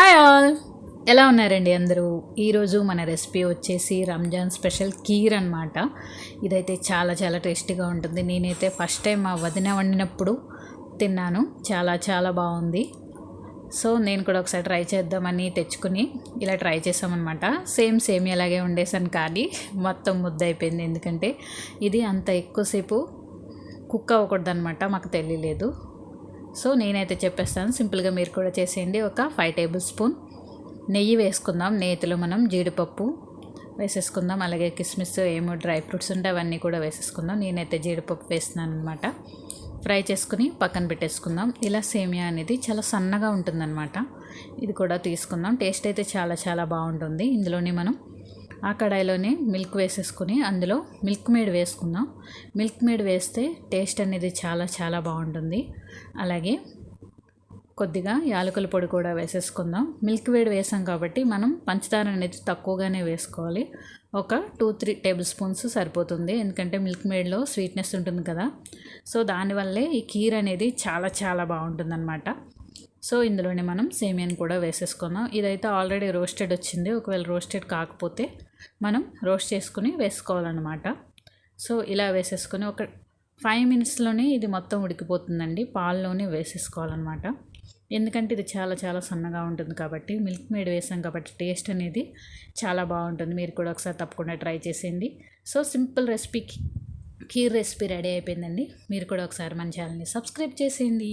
Hi all ఎలా ఉన్నారండి అందరూ? ఈరోజు మన రెసిపీ వచ్చేసి రంజాన్ స్పెషల్ కీర్ అనమాట ఇదైతే చాలా చాలా టేస్టీగా ఉంటుంది. నేనైతే ఫస్ట్ టైం మా వదిన వండినప్పుడు తిన్నాను. చాలా చాలా బాగుంది. సో నేను కూడా ఒకసారి ట్రై చేద్దామని తెచ్చుకుని ఇలా ట్రై చేసామన్నమాట. సేమ్ సేమ్ అలాగే ఉండేసాను కానీ మొత్తం ముద్ద అయిపోయింది. ఎందుకంటే ఇది అంత ఎక్కువసేపు కుక్ అవ్వకూడదు అనమాట మాకు తెలియలేదు. సో నేనైతే చెప్పేస్తాను సింపుల్గా మీరు కూడా చేసేయండి. ఒక ఫైవ్ టేబుల్ స్పూన్ నెయ్యి వేసుకుందాం. నేతిలో మనం జీడిపప్పు వేసేసుకుందాం. అలాగే కిస్మిస్ ఏమో డ్రై ఫ్రూట్స్ ఉంటే అవన్నీ కూడా వేసేసుకుందాం. నేనైతే జీడిపప్పు వేస్తున్నాను అనమాట ఫ్రై చేసుకుని పక్కన పెట్టేసుకుందాం. ఇలా సేమియా అనేది చాలా సన్నగా ఉంటుందన్నమాట. ఇది కూడా తీసుకుందాం. టేస్ట్ అయితే చాలా చాలా బాగుంటుంది. ఇందులోనే మనం ఆ కడాయిలోనే మిల్క్ వేసేసుకుని అందులో మిల్క్ మేడ్ వేసుకుందాం. మిల్క్ మేడ్ వేస్తే టేస్ట్ అనేది చాలా చాలా బాగుంటుంది. అలాగే కొద్దిగా యాలకుల పొడి కూడా వేసేసుకుందాం. మిల్క్ వేడి వేసాం కాబట్టి మనం పంచదార అనేది తక్కువగానే వేసుకోవాలి. ఒక టూ త్రీ టేబుల్ స్పూన్స్ సరిపోతుంది. ఎందుకంటే మిల్క్ మేడ్లో స్వీట్నెస్ ఉంటుంది కదా. సో దానివల్లే ఈ కీర్ అనేది చాలా చాలా బాగుంటుందన్నమాట. సో ఇందులోనే మనం సేమియాని కూడా వేసేసుకుందాం. ఇదైతే ఆల్రెడీ రోస్టెడ్ వచ్చింది. ఒకవేళ రోస్టెడ్ కాకపోతే మనం రోస్ట్ చేసుకుని వేసుకోవాలన్నమాట. సో ఇలా వేసేసుకొని ఒక ఫైవ్ మినిట్స్లోనే ఇది మొత్తం ఉడికిపోతుందండి. పాల్లోనే వేసేసుకోవాలన్నమాట. ఎందుకంటే ఇది చాలా చాలా సన్నగా ఉంటుంది కాబట్టి మిల్క్ మేడ్ వేసాం కాబట్టి టేస్ట్ అనేది చాలా బాగుంటుంది. మీరు కూడా ఒకసారి తప్పకుండా ట్రై చేసేయండి. So simple recipe kheer recipe ready అయిపోయిందండి. మీరు కూడా ఒకసారి మన ఛానల్ని సబ్స్క్రైబ్ చేసేయండి.